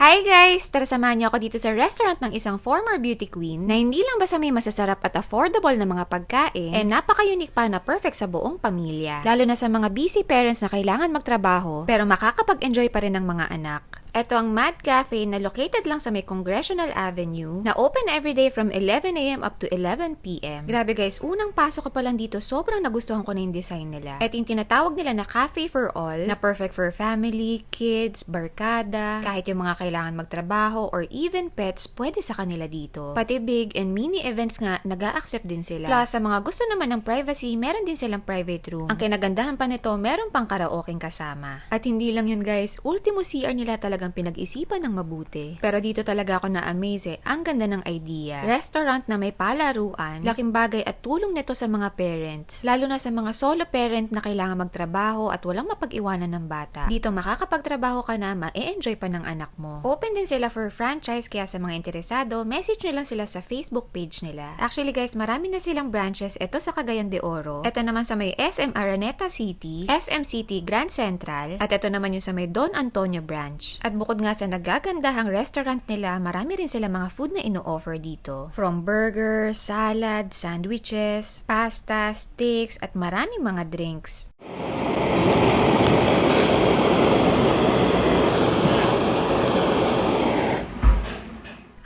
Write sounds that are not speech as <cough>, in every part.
Hi guys! Tara samahan niyo ako dito sa restaurant ng isang former beauty queen na hindi lang basta may masasarap at affordable na mga pagkain, eh napaka-unique pa na perfect sa buong pamilya. Lalo na sa mga busy parents na kailangan magtrabaho pero makakapag-enjoy pa rin ng mga anak. Ito ang Mad Cafe na located lang sa may Congressional Avenue na open everyday from 11am up to 11pm. Grabe guys, unang pasok ko pa lang dito, sobrang nagustuhan ko na yung design nila. At yung tinatawag nila na Cafe for All, na perfect for family, kids, barkada, kahit yung mga kailangan magtrabaho or even pets, pwede sa kanila dito. Pati big and mini events nga, nag accept din sila. Plus, sa mga gusto naman ng privacy, meron din silang private room. Ang kinagandahan pa nito, meron pang karaoke kasama. At hindi lang yun guys, ultimo CR nila talagang pinag-isipan ng mabuti. Pero dito talaga ako na-amaze eh, ang ganda ng idea. Restaurant na may palaruan, laking bagay at tulong nito sa mga parents. Lalo na sa mga solo parent na kailangan magtrabaho at walang mapag-iwanan ng bata. Dito makakapagtrabaho ka na, ma-enjoy pa ng anak mo. Open din sila for franchise kaya sa mga interesado, message nyo lang sila sa Facebook page nila. Actually guys, marami na silang branches ito sa Cagayan de Oro. Ito naman sa may SM Araneta City, SM City Grand Central, at ito naman yung sa may Don Antonio branch. At bukod nga sa nagagandahang restaurant nila, marami rin sila mga food na ino-offer dito. From burgers, salad, sandwiches, pasta, steaks, at maraming mga drinks.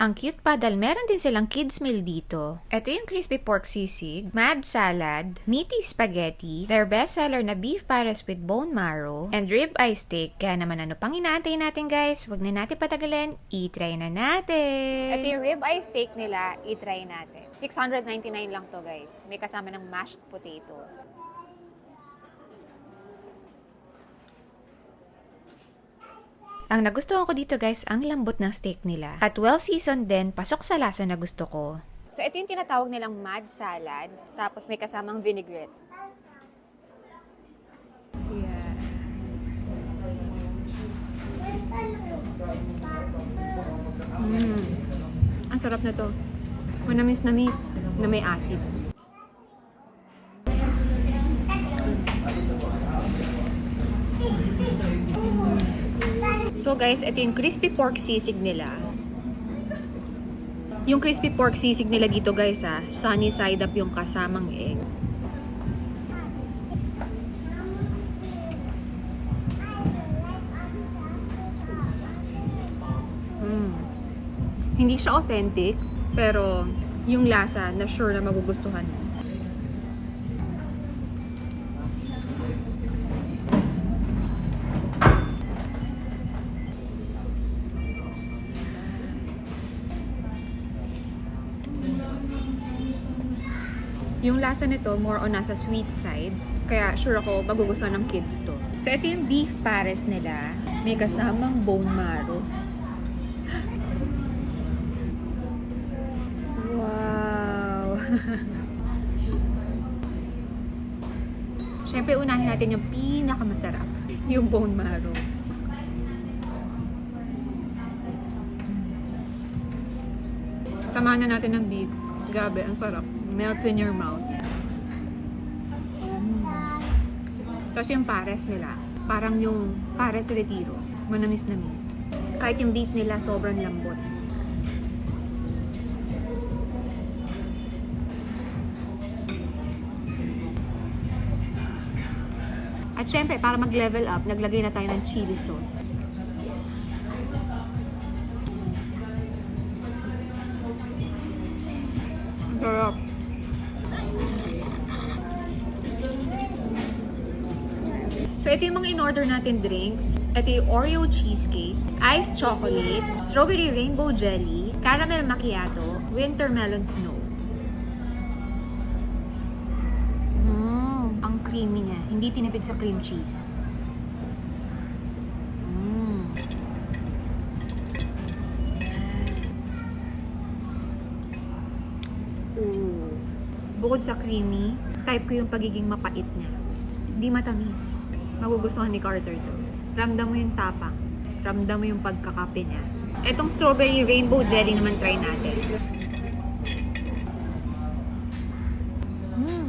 Ang cute pa dahil meron din silang kids meal dito. Ito yung crispy pork sisig, mad salad, meaty spaghetti, their bestseller na beef pares with bone marrow, and rib eye steak. Kaya naman ano pang inaantay natin guys, wag na natin patagalin, i-try na natin! Ito yung rib eye steak nila, i-try natin. 699 lang to guys. May kasama ng mashed potato. Ang nagustuhan ko dito guys, ang lambot ng steak nila. At well seasoned din, pasok sa lasa na gusto ko. So ito yung tinatawag nilang mad salad. Tapos may kasamang vinaigrette. Yeah. Mm. Ang sarap na to. Manamis-namis na may asid. Guys, ito yung crispy pork sisig nila. Yung crispy pork sisig nila dito guys ha, sunny side up yung kasamang egg. Mm. Hindi siya authentic, pero yung lasa na sure na magugustuhan mo. Yung lasa nito, more on nasa sweet side. Kaya sure ako, magugustuhan ng kids to. So, ito yung beef pares nila. May kasamang bone marrow. Wow! <laughs> Siyempre, unahin natin yung pinakamasarap. Yung bone marrow. Samahan na natin ng beef. Grabe, ang sarap. Melts in your mouth. Mm. Tapos yung pares nila, parang yung pares retiro. Manamis-namis. Kahit yung beef nila, sobrang lambot. At syempre, para mag-level up, naglagay na tayo ng chili sauce. So, ito yung mga in-order natin drinks. Ito yung Oreo cheesecake, iced chocolate, strawberry rainbow jelly, caramel macchiato, winter melon snow. Mmm, ang creamy niya. Hindi tinipid sa cream cheese. Mmm. Ooh. Bukod sa creamy, type ko yung pagiging mapait niya. Hindi matamis. Magugustuhan ni Carter to. Ramdam mo yung tapang. Ramdam mo yung pagkakape niya. Etong strawberry rainbow jelly naman try natin. Mm.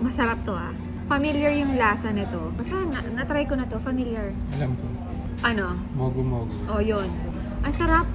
Masarap to ah. Familiar yung lasa nito. Basta na- na-try ko na to, familiar. Alam ko. Ano? Mogu. Oh, yun. Ang sarap.